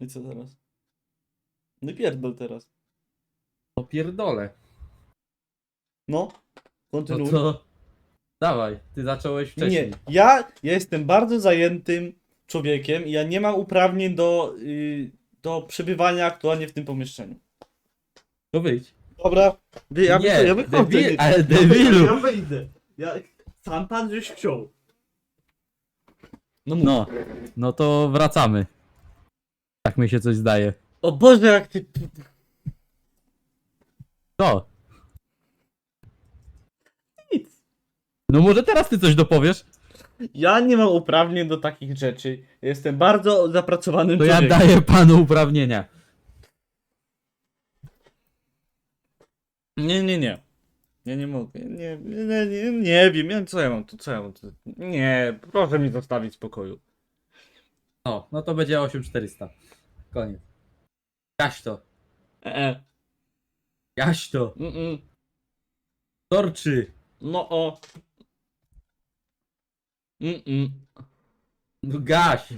I co teraz? No i pierdol teraz. No pierdolę. No, No kontynuuj. to... Dawaj, ty zacząłeś wcześniej. Nie, ja, ja jestem bardzo zajętym człowiekiem i ja nie mam uprawnień do, y, do przebywania aktualnie w tym pomieszczeniu. To wyjdź. Dobra, wy- ja, nie, wychodzę, ja wychodzę. debil, nie- ale Ja debilu. wyjdę. Ja, sam pan żeś chciał. No. No, no to wracamy. Tak mi się coś zdaje. O Boże, jak ty... Co? Nic. No może teraz ty coś dopowiesz? Ja nie mam uprawnień do takich rzeczy. Jestem bardzo zapracowanym To ja człowiekiem. daję panu uprawnienia. Nie, nie, nie. Ja nie mogę. Nie, nie, nie, nie wiem. Ja, co ja mam tu? Co ja mam tu? Nie, proszę mi zostawić w spokoju. No, no to będzie 8400. Koniec. Gaś to. E, e. Gaś to. Mm, mm. Torczy. No o. Mm, mm. No gaś.